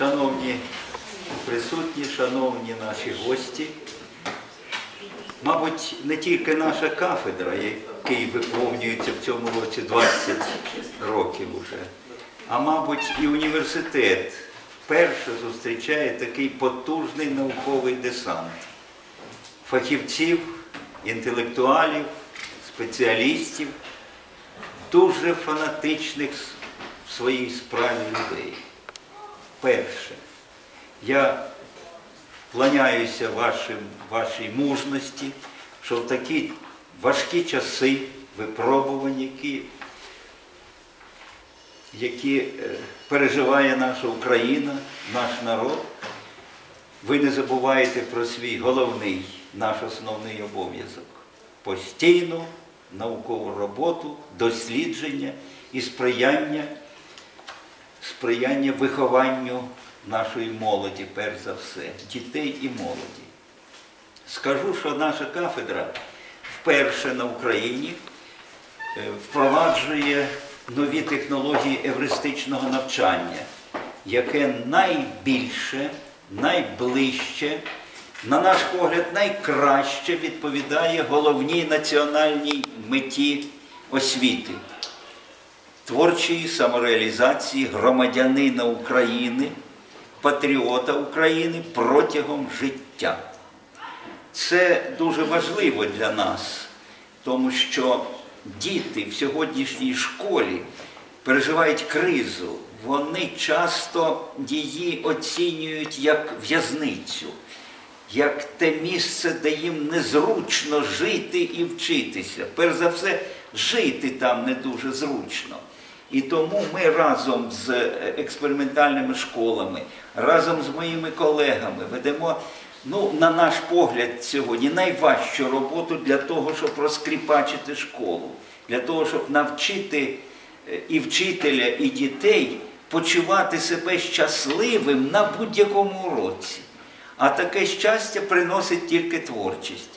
Шановні присутні, шановні наші гості, мабуть, не тільки наша кафедра, який виповнюється в цьому році 20 років уже, а мабуть і університет вперше зустрічає такий потужний науковий десант фахівців, інтелектуалів, спеціалістів, дуже фанатичних в своїй справі людей. Перше, я вклоняюся вашим, вашій мужності, що в такі важкі часи випробувань, які, які е, переживає наша Україна, наш народ, ви не забуваєте про свій головний, наш основний обов'язок. Постійну наукову роботу, дослідження і сприяння, сприяння вихованню нашої молоді, перш за все, дітей і молоді. Скажу, що наша кафедра вперше на Україні е, впроваджує нові технології евристичного навчання, яке найбільше, найближче, на наш погляд, найкраще відповідає головній національній меті освіти творчої самореалізації громадянина України, патріота України протягом життя. Це дуже важливо для нас, тому що діти в сьогоднішній школі переживають кризу. Вони часто її оцінюють як в'язницю, як те місце, де їм незручно жити і вчитися. Перш за все, жити там не дуже зручно. І тому ми разом з експериментальними школами, разом з моїми колегами ведемо, ну, на наш погляд, сьогодні найважчу роботу для того, щоб розкріпачити школу, для того, щоб навчити і вчителя, і дітей почувати себе щасливим на будь-якому уроці. А таке щастя приносить тільки творчість.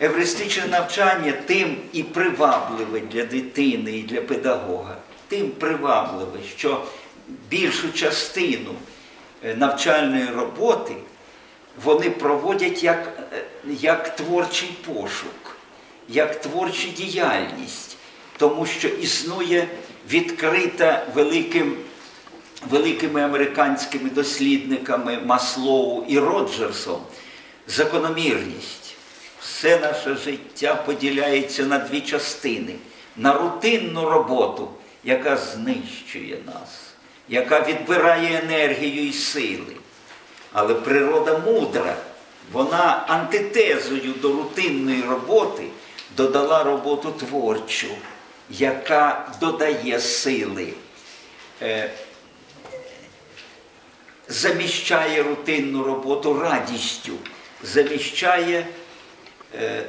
Евристичне навчання тим і привабливе для дитини і для педагога, тим привабливе, що більшу частину навчальної роботи вони проводять як, як творчий пошук, як творчу діяльність, тому що існує відкрита великим великими американськими дослідниками Маслоу і Роджерсом закономірність. Все наше життя поділяється на дві частини: на рутинну роботу, яка знищує нас, яка відбирає енергію і сили. Але природа мудра, вона антитезою до рутинної роботи додала роботу творчу, яка додає сили заміщає рутинну роботу радістю, заміщає е,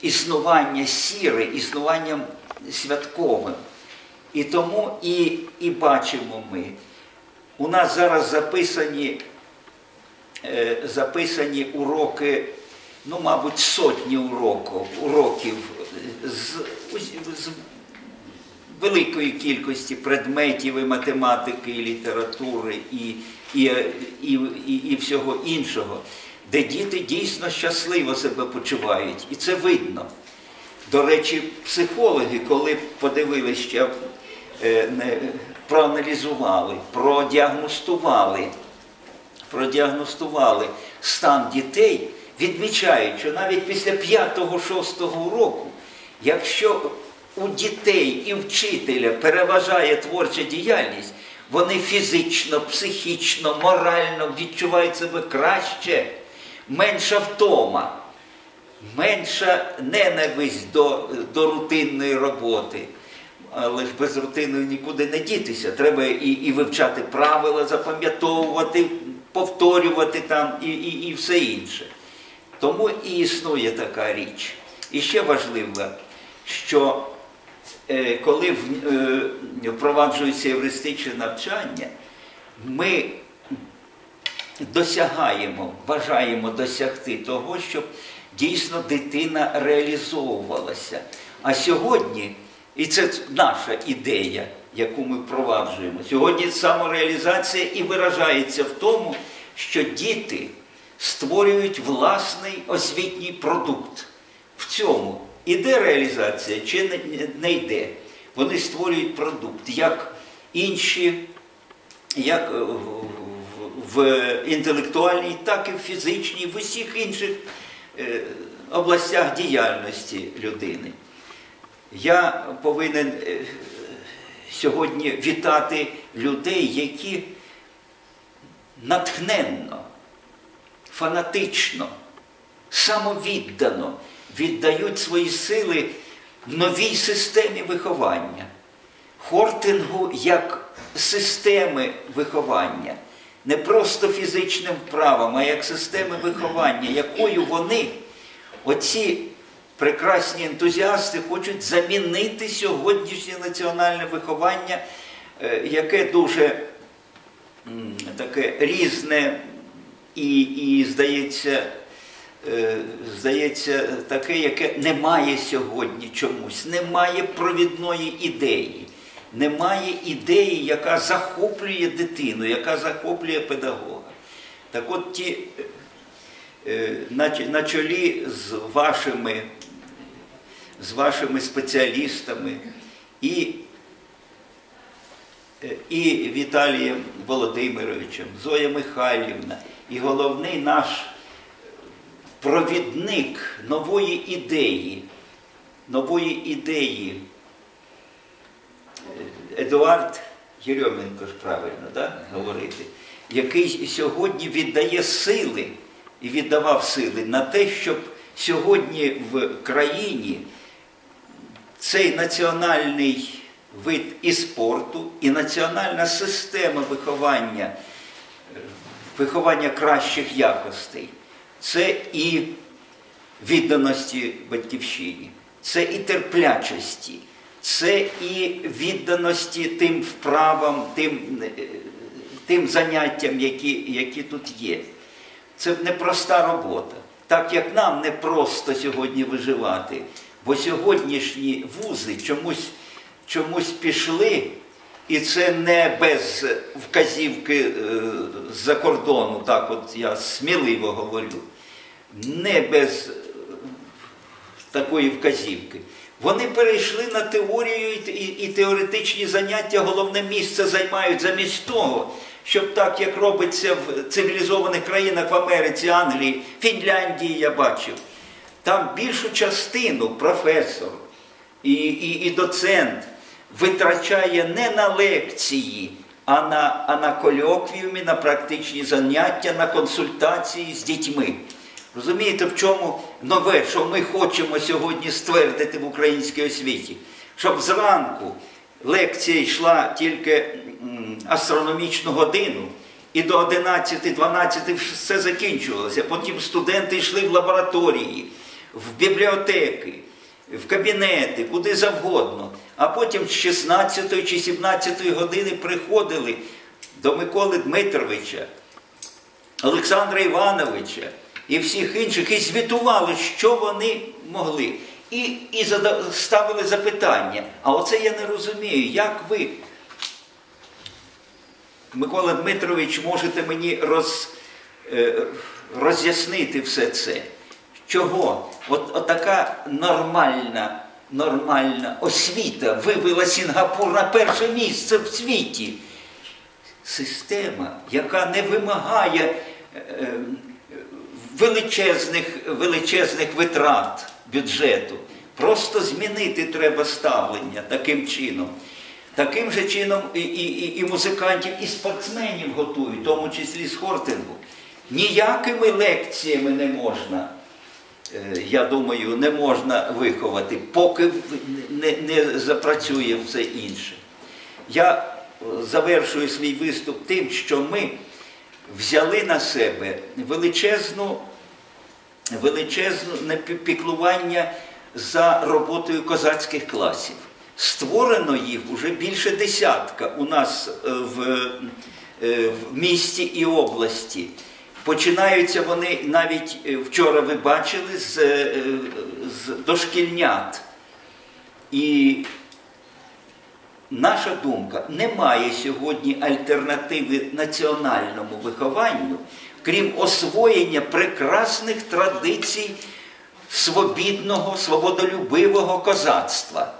існування сіри, існуванням святковим. І тому і, і бачимо ми, у нас зараз записані, е, записані уроки, ну, мабуть, сотні уроків, уроків з, з великої кількості предметів і математики, і літератури, і, і, і, і, і всього іншого, де діти дійсно щасливо себе почувають. І це видно. До речі, психологи, коли подивилися, проаналізували, продіагностували, продіагностували стан дітей, відмічають, що навіть після 5-6 року, якщо у дітей і вчителя переважає творча діяльність, вони фізично, психічно, морально відчувають себе краще, менша втома, менша ненависть до, до рутинної роботи. Але ж без рутини нікуди не дітися. Треба і і вивчати правила, запам'ятовувати, повторювати там і, і, і все інше. Тому і існує така річ. І ще важливо, що коли впроваджується евристичне навчання, ми досягаємо, бажаємо досягти того, щоб дійсно дитина реалізовувалася. А сьогодні, і це наша ідея, яку ми впроваджуємо. Сьогодні самореалізація і виражається в тому, що діти створюють власний освітній продукт. В цьому іде реалізація чи не, йде. Вони створюють продукт, як інші, як в, в, в інтелектуальній, так і в фізичній, в усіх інших е, областях діяльності людини. Я повинен е, сьогодні вітати людей, які натхненно, фанатично, самовіддано віддають свої сили новій системі виховання, хортингу як системи виховання, не просто фізичним вправам, а як системи виховання, якою вони, оці прекрасні ентузіасти, хочуть замінити сьогоднішнє національне виховання, е, яке дуже таке різне і, і здається, е, здається, таке, яке немає сьогодні чомусь, немає провідної ідеї, немає ідеї, яка захоплює дитину, яка захоплює педагога. Так от ті е, на, на чолі з вашими, з вашими спеціалістами. І е, і Віталієм Володимировичем, Зоя Михайлівна, і головний наш провідник нової ідеї, нової ідеї. Едуард Єрьоменко ж правильно да, говорити, який сьогодні віддає сили і віддавав сили на те, щоб сьогодні в країні цей національний вид і спорту, і національна система виховання, виховання кращих якостей. Це і відданості батьківщині, це і терплячості, це і відданості тим вправам, тим, е, тим заняттям, які, які тут є. Це непроста робота. Так як нам не просто сьогодні виживати, бо сьогоднішні вузи чомусь, чомусь пішли, і це не без вказівки е, з-за кордону, так от я сміливо говорю, не без е, такої вказівки. Вони перейшли на теорію і, і, і теоретичні заняття, головне місце займають замість того, щоб так, як робиться в цивілізованих країнах в Америці, Англії, Фінляндії, я бачив, там більшу частину професор і, і, і доцент витрачає не на лекції, а на, а на колоквіумі, на практичні заняття, на консультації з дітьми. Розумієте, в чому нове, що ми хочемо сьогодні ствердити в українській освіті? Щоб зранку лекція йшла тільки астрономічну годину, і до 11-12 все закінчувалося. Потім студенти йшли в лабораторії, в бібліотеки, в кабінети, куди завгодно. А потім з 16 чи 17 години приходили до Миколи Дмитровича, Олександра Івановича і всіх інших, і звітували, що вони могли. І і ставили запитання. А оце я не розумію, як ви, Микола Дмитрович, можете мені роз, е, роз'яснити все це? Чого? От, от така нормальна, нормальна освіта вивела Сінгапур на перше місце в світі. Система, яка не вимагає е, е, величезних, величезних витрат бюджету. Просто змінити треба ставлення таким чином. Таким же чином і, і, і, музикантів, і спортсменів готують, в тому числі з хортингу. Ніякими лекціями не можна, я думаю, не можна виховати, поки не, не запрацює все інше. Я е, завершую свій виступ тим, що ми взяли на себе величезну, величезне піклування за роботою козацьких класів. Створено їх вже більше десятка у нас е, в, е, в місті і області. Починаються вони навіть е, вчора ви бачили з, е, з дошкільнят. І наша думка, немає сьогодні альтернативи національному вихованню, крім освоєння прекрасних традицій свобідного, свободолюбивого козацтва.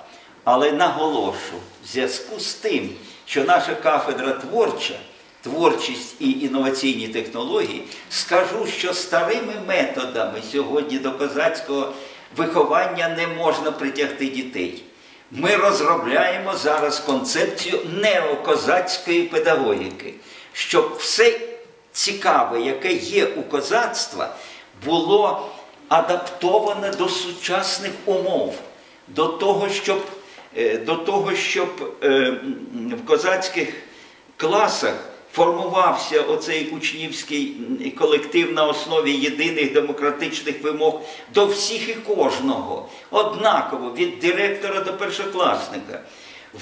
Але наголошу, в зв'язку з тим, що наша кафедра творча, творчість і інноваційні технології, скажу, що старими методами сьогодні до козацького виховання не можна притягти дітей. Ми розробляємо зараз концепцію неокозацької педагогіки, щоб все цікаве, яке є у козацтва, було адаптоване до сучасних умов, до того, щоб, е, до того, щоб е, в козацьких класах формувався оцей учнівський колектив на основі єдиних демократичних вимог до всіх і кожного, однаково від директора до першокласника,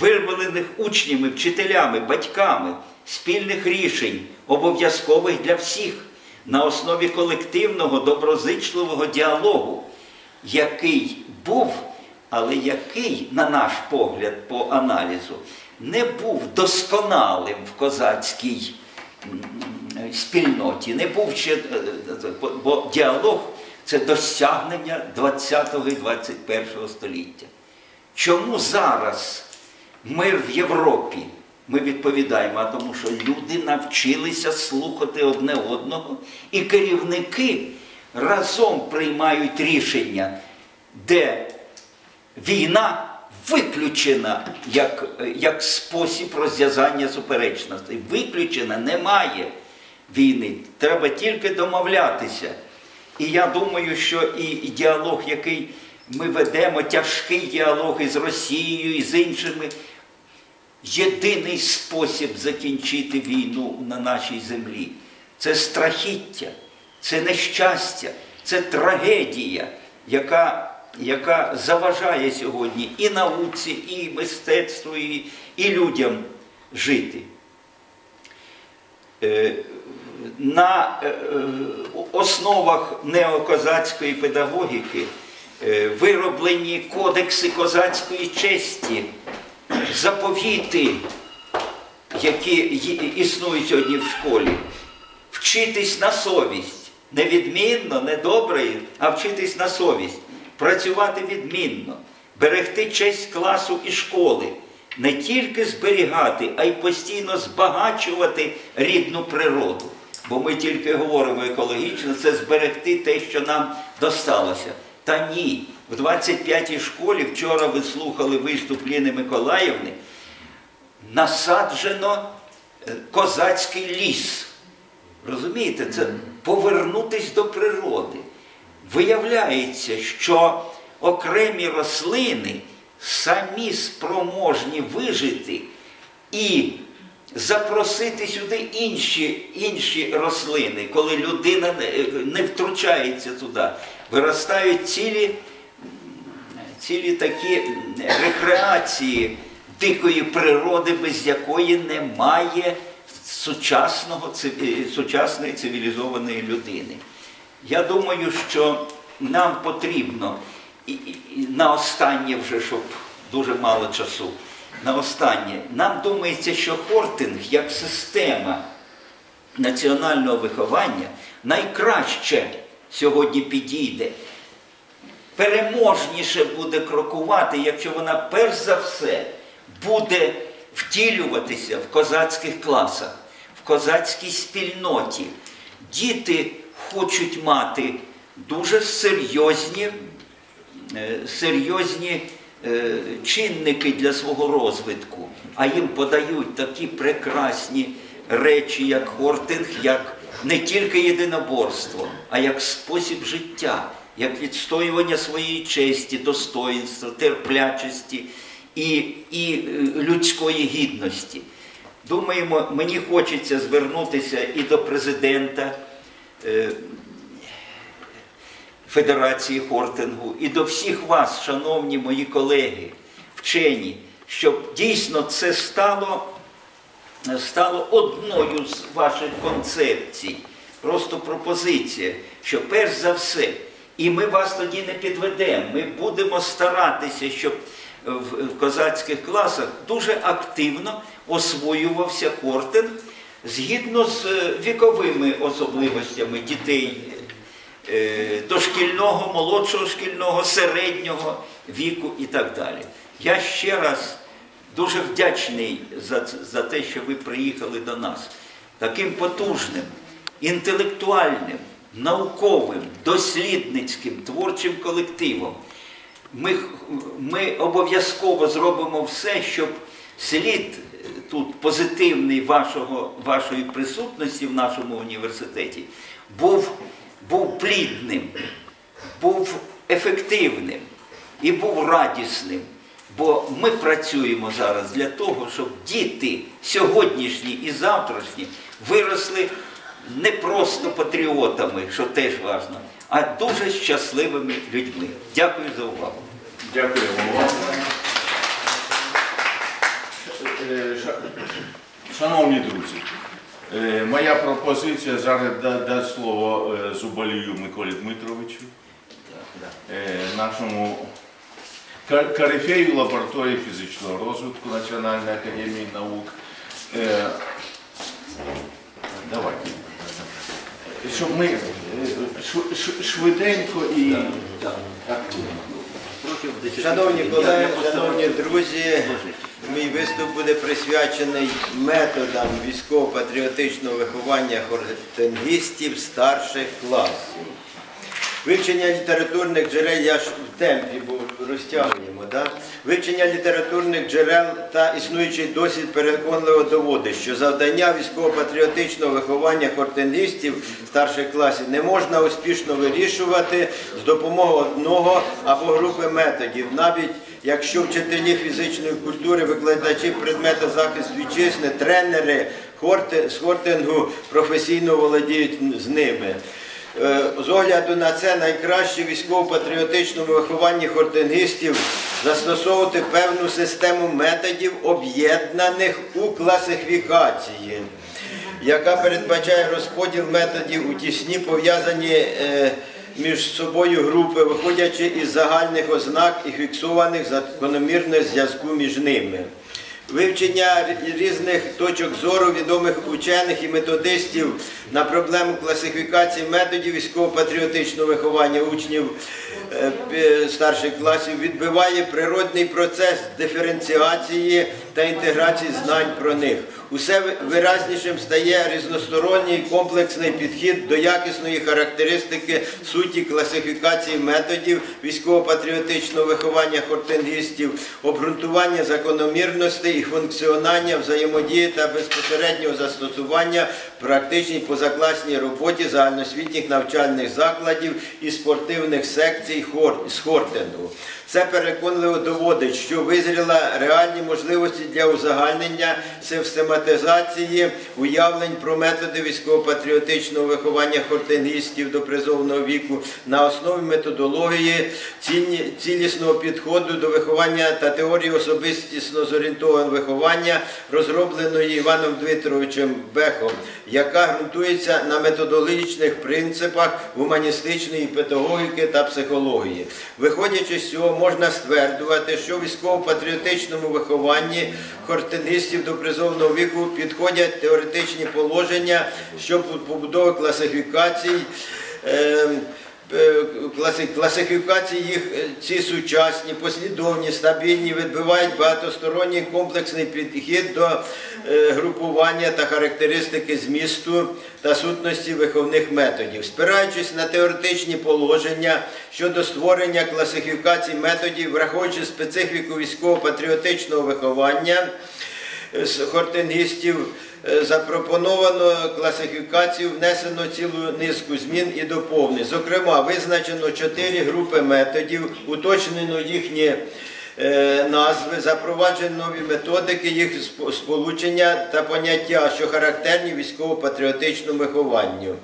вироблених учнями, вчителями, батьками, спільних рішень, обов'язкових для всіх на основі колективного доброзичливого діалогу, який був, але який, на наш погляд, по аналізу, не був досконалим в козацькій спільноті, не був ще, е, е, бо- бо діалог це досягнення 20 і 21 століття. Чому зараз мир в Європі? Ми відповідаємо, а тому що люди навчилися слухати одне одного, і керівники разом приймають рішення, де війна виключена як, як спосіб розв'язання суперечностей. Виключена немає війни. Треба тільки домовлятися. І я думаю, що і, діалог, який ми ведемо, тяжкий діалог із Росією і з іншими, єдиний спосіб закінчити війну на нашій землі. Це страхіття, це нещастя, це трагедія, яка, яка заважає сьогодні і науці, і мистецтву, і, і людям жити. Е, На е, е, основах неокозацької педагогіки вироблені кодекси козацької честі, заповіти, які існують сьогодні в школі, вчитись на совість, не відмінно, а вчитись на совість, працювати відмінно, берегти честь класу і школи, не тільки зберігати, а й постійно збагачувати рідну природу. Бо ми тільки говоримо екологічно, це зберегти те, що нам досталося. Та ні, в 25-й школі вчора ви слухали виступ Ліни Миколаївни, насаджено е, козацький ліс. Розумієте, це повернутись до природи. Виявляється, що окремі рослини самі спроможні вижити і запросити сюди інші, інші рослини, коли людина не, втручається туди. Виростають цілі, цілі такі рекреації дикої природи, без якої немає сучасного, сучасної цивілізованої людини. Я думаю, що нам потрібно і, і, на останнє вже, щоб дуже мало часу. На останнє, нам думається, що хортинг як система національного виховання найкраще сьогодні підійде. Переможніше буде крокувати, якщо вона перш за все буде втілюватися в козацьких класах, в козацькій спільноті. Діти хочуть мати дуже серйозні, е, серйозні е, чинники для свого розвитку, а їм подають такі прекрасні речі, як хортинг, як не тільки єдиноборство, а як спосіб життя, як відстоювання своєї честі, достоїнства, терплячості і, і е, людської гідності. Думаємо, мені хочеться звернутися і до президента. Е, Федерації хортингу. І до всіх вас, шановні мої колеги, вчені, щоб дійсно це стало, стало одною з ваших концепцій, просто пропозиція, що перш за все, і ми вас тоді не підведемо, ми будемо старатися, щоб в козацьких класах дуже активно освоювався хортинг згідно з е, віковими особливостями дітей е, дошкільного, молодшого шкільного, середнього віку і так далі. Я ще раз дуже вдячний за, за те, що ви приїхали до нас таким потужним, інтелектуальним, науковим, дослідницьким, творчим колективом. Ми, ми обов'язково зробимо все, щоб слід тут позитивний вашого, вашої присутності в нашому університеті був, був плідним, був ефективним і був радісним. Бо ми працюємо зараз для того, щоб діти сьогоднішні і завтрашні виросли не просто патріотами, що теж важливо, а дуже щасливими людьми. Дякую за увагу. Дякуємо вам. Е, ша- Шановні друзі, е, моя пропозиція зараз да- дасть слово е, Зубалію Миколі Дмитровичу, нашому ка- корифею лабораторії фізичного розвитку Національної академії наук. Давайте. Щоб ми шв- шв- швиденько і активно. Шановні колеги, шановні друзі, мій виступ буде присвячений методам військово-патріотичного виховання хортингістів старших класів. Вивчення літературних джерел, я ж в темпі, бо розтягуємо, да? вивчення літературних джерел та існуючий досвід переконливо доводить, що завдання військово-патріотичного виховання хортингістів старших класів не можна успішно вирішувати з допомогою одного або групи методів, навіть якщо вчителі фізичної культури, викладачі предмету захист вітчизни, тренери з хортингу професійно володіють з ними. Е, З огляду на це найкраще військово-патріотичному вихованні хортингістів застосовувати певну систему методів, об'єднаних у класифікації, яка передбачає розподіл методів у тісні пов'язані е, між собою групи, виходячи із загальних ознак і фіксованих закономірних зв'язку між ними. Вивчення різних точок зору відомих учених і методистів на проблему класифікації методів військово-патріотичного виховання учнів е, старших класів відбиває природний процес диференціації та інтеграції знань про них. Усе виразнішим стає різносторонній комплексний підхід до якісної характеристики суті класифікації методів військово-патріотичного виховання хортингістів, обґрунтування закономірностей і функціонування взаємодії та безпосереднього застосування практичній позакласній роботі загальноосвітніх навчальних закладів і спортивних секцій з хортингу. Це переконливо доводить, що визріла реальні можливості для узагальнення систематизації уявлень про методи військово-патріотичного виховання хортингістів до призовного віку на основі методології цілісного підходу до виховання та теорії особистісно зорієнтованого виховання, розробленої Іваном Дмитровичем Бехом, яка ґрунтується на методологічних принципах гуманістичної педагогіки та психології. Виходячи з цього, можна стверджувати, що в військово-патріотичному вихованні хортинистів до призовного віку підходять теоретичні положення щодо побудови класифікацій. е, Класифікації їх е, ці сучасні, послідовні, стабільні, відбивають багатосторонній комплексний підхід до е, групування та характеристики змісту та сутності виховних методів. Спираючись на теоретичні положення щодо створення класифікацій методів, враховуючи специфіку військово-патріотичного виховання, хортингістів е, запропоновано класифікацію, внесено цілу низку змін і доповнень. Зокрема, визначено чотири групи методів, уточнено їхні е, назви, запроваджено нові методики, їх сполучення та поняття, що характерні військово-патріотичному вихованню.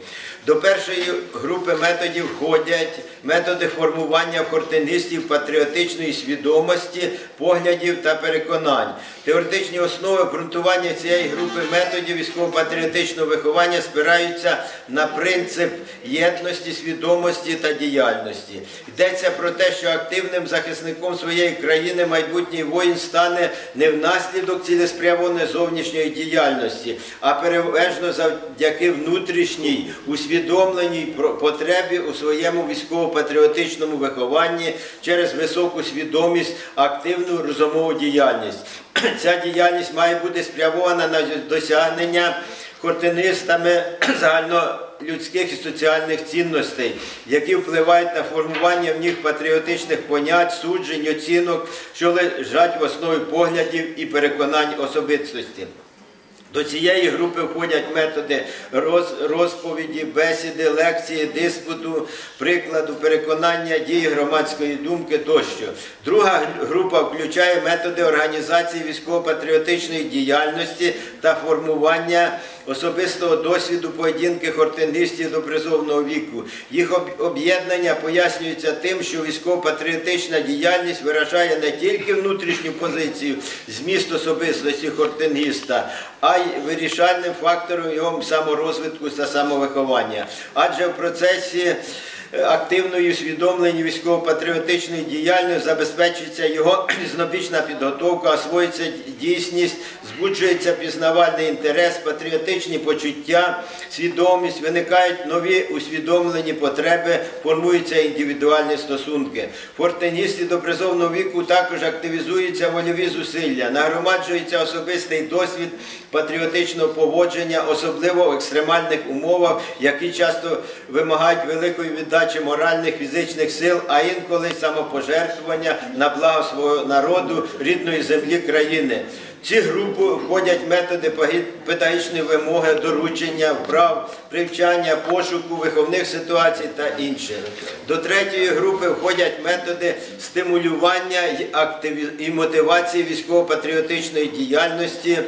До першої групи методів входять методи формування в хортингістів патріотичної свідомості, поглядів та переконань. Теоретичні основи ґрунтування цієї групи методів військово-патріотичного виховання спираються на принцип єдності, свідомості та діяльності. Йдеться про те, що активним захисником своєї країни України майбутній воїн стане не внаслідок цілеспрямованої зовнішньої діяльності, а переважно завдяки внутрішній усвідомленій потребі у своєму військово-патріотичному вихованні через високу свідомість, активну розумову діяльність. Ця діяльність має бути спрямована на досягнення хортинистами загальнолюдських і соціальних цінностей, які впливають на формування в них патріотичних понять, суджень, оцінок, що лежать в основі поглядів і переконань особистості. До цієї групи входять методи роз- розповіді, бесіди, лекції, диспуту, прикладу, переконання, дії громадської думки тощо. Друга група включає методи організації військово-патріотичної діяльності та формування особистого досвіду поведінки хортингістів до призовного віку. Їх об'єднання пояснюється тим, що військово-патріотична діяльність виражає не тільки внутрішню позицію, зміст особистості хортингіста, а й вирішальним фактором його саморозвитку та самовиховання. Адже в процесі е, активної усвідомлення військово-патріотичної діяльності забезпечується його різнобічна підготовка, освоюється дійсність, збуджується пізнавальний інтерес, патріотичні почуття, свідомість, виникають нові усвідомлені потреби, формуються індивідуальні стосунки. Фортеністи до призовного віку також активізуються вольові зусилля, нагромаджується особистий досвід патріотичного поводження, особливо в екстремальних умовах, які часто вимагають великої віддачі моральних, фізичних сил, а інколи самопожертвування на благо свого народу, рідної землі країни. Ці групи входять методи педагогічної вимоги, доручення, вправ, привчання, пошуку, виховних ситуацій та інше. До третьої групи входять методи стимулювання і мотивації військово-патріотичної діяльності.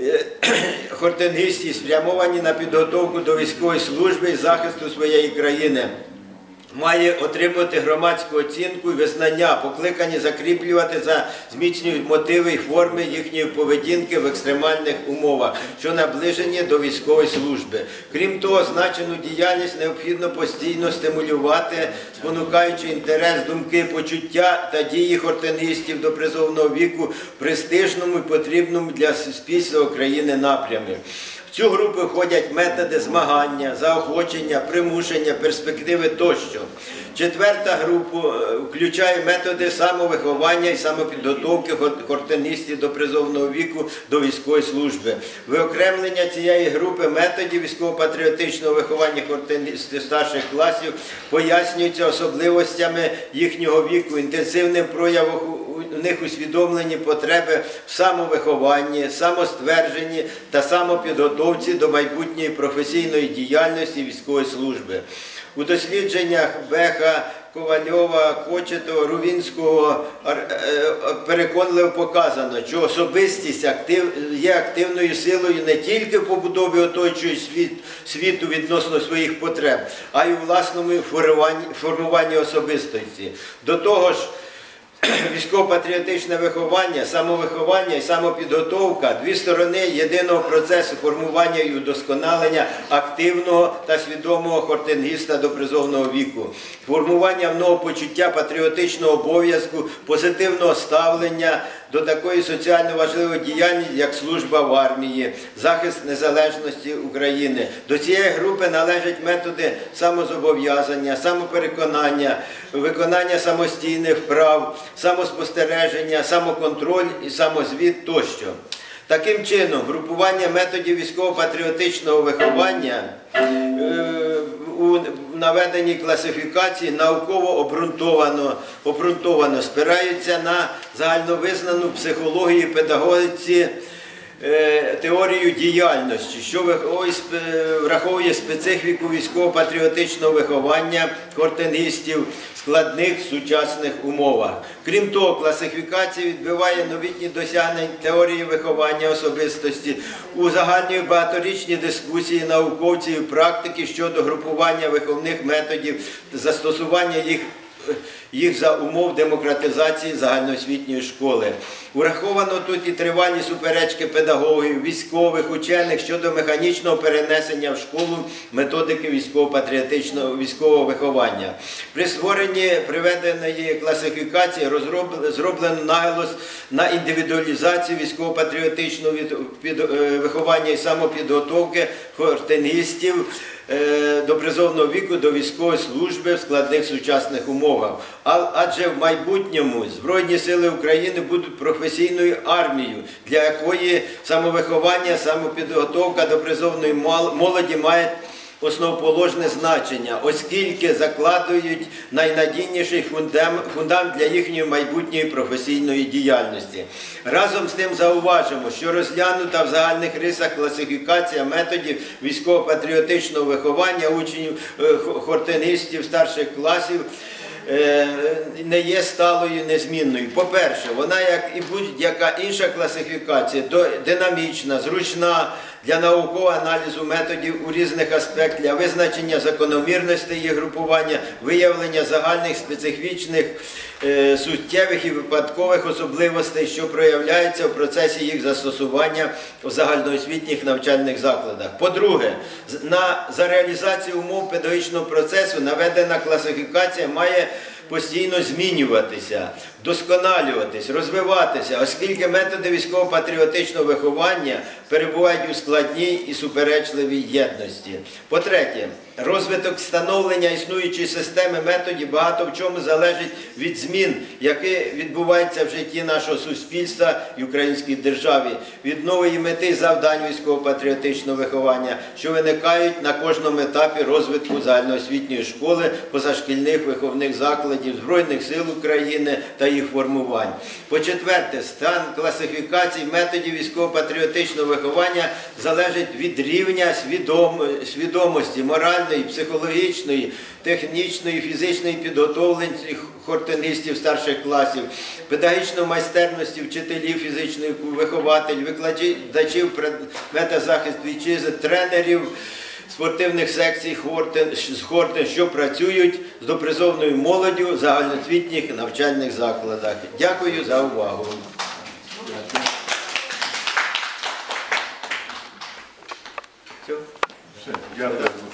Е, Хортингістів спрямовані на підготовку до військової служби і захисту своєї країни. Має отримувати громадську оцінку і визнання, покликані закріплювати за зміцнюють мотиви і форми їхньої поведінки в екстремальних умовах, що наближені до військової служби. Крім того, значену діяльність необхідно постійно стимулювати, спонукаючи інтерес, думки, почуття та дії хортингістів до призовного віку в престижному і потрібному для суспільства України напрямі. В цю групу входять методи змагання, заохочення, примушення, перспективи тощо. Четверта група е, включає методи самовиховання і самопідготовки хортиністів до призовного віку до військової служби. Виокремлення цієї групи методів військово-патріотичного виховання хортиністів старших класів пояснюється особливостями їхнього віку, інтенсивним проявом у них усвідомлені потреби в самовихованні, самоствердженні та самопідготовці до майбутньої професійної діяльності військової служби. У дослідженнях Беха, Ковальова, Кочетова, Рувінського ар- е, переконливо показано, що особистість актив, є активною силою не тільки в побудові оточуючого світ, світу відносно своїх потреб, а й у власному формуванні особистості. До того ж, Військово-патріотичне виховання, самовиховання і самопідготовка. Дві сторони єдиного процесу формування і удосконалення активного та свідомого хортингіста до призовного віку, формування в нього почуття патріотичного обов'язку, позитивного ставлення до такої соціально важливої діяльності, як служба в армії, захист незалежності України. До цієї групи належать методи самозобов'язання, самопереконання, виконання самостійних вправ, самоспостереження, самоконтроль і самозвіт тощо. Таким чином, групування методів військово-патріотичного виховання е, у наведеній класифікації науково обґрунтовано, обґрунтовано спираються на загальновизнану психологію педагогіці теорію діяльності, що виховує враховує специфіку військово-патріотичного виховання хортингістів в складних сучасних умовах. Крім того, класифікація відбиває новітні досягнення теорії виховання особистості, узагальнює багаторічні дискусії науковців і практики щодо групування виховних методів, застосування їх їх за умов демократизації загальноосвітньої школи. Враховано тут і тривалі суперечки педагогів, військових, учених щодо механічного перенесення в школу методики військово-патріотичного військового виховання. При створенні приведеної класифікації зроблено наголос на індивідуалізацію військово-патріотичного е, виховання і самопідготовки хортингістів до призовного віку до військової служби в складних сучасних умовах. Адже в майбутньому Збройні сили України будуть професійною армією, для якої самовиховання, самопідготовка до призовної молоді має основоположне значення, оскільки закладують найнадійніший фундамент для їхньої майбутньої професійної діяльності. Разом з тим зауважимо, що розглянута в загальних рисах класифікація методів військово-патріотичного виховання учнів хортинистів старших класів. Е, Не є сталою незмінною. По-перше, вона, як і будь-яка інша класифікація, динамічна, зручна для наукового аналізу методів у різних аспектах, для визначення закономірностей їх групування, виявлення загальних специфічних суттєвих і випадкових особливостей, що проявляються в процесі їх застосування в загальноосвітніх навчальних закладах. По-друге, на, за реалізацію умов педагогічного процесу наведена класифікація має постійно змінюватися, досконалюватись, розвиватися, оскільки методи військово-патріотичного виховання перебувають у складній і суперечливій єдності. По-третє, розвиток встановлення існуючої системи методів багато в чому залежить від змін, які відбуваються в житті нашого суспільства і українській державі, від нової мети завдань військово-патріотичного виховання, що виникають на кожному етапі розвитку загальноосвітньої школи, позашкільних виховних закладів Збройних сил України та їх формувань. По-четверте, стан класифікації методів військово-патріотичного виховання залежить від рівня свідомості, моральної, психологічної, технічної, фізичної підготовленості хортингістів старших класів, педагогічної майстерності вчителів фізичної вихователь, викладачів предмета захист вітчизни, тренерів спортивних секцій з Хортен, що працюють з допризовною молоддю в загальноосвітніх навчальних закладах. Дякую за увагу. Дякую.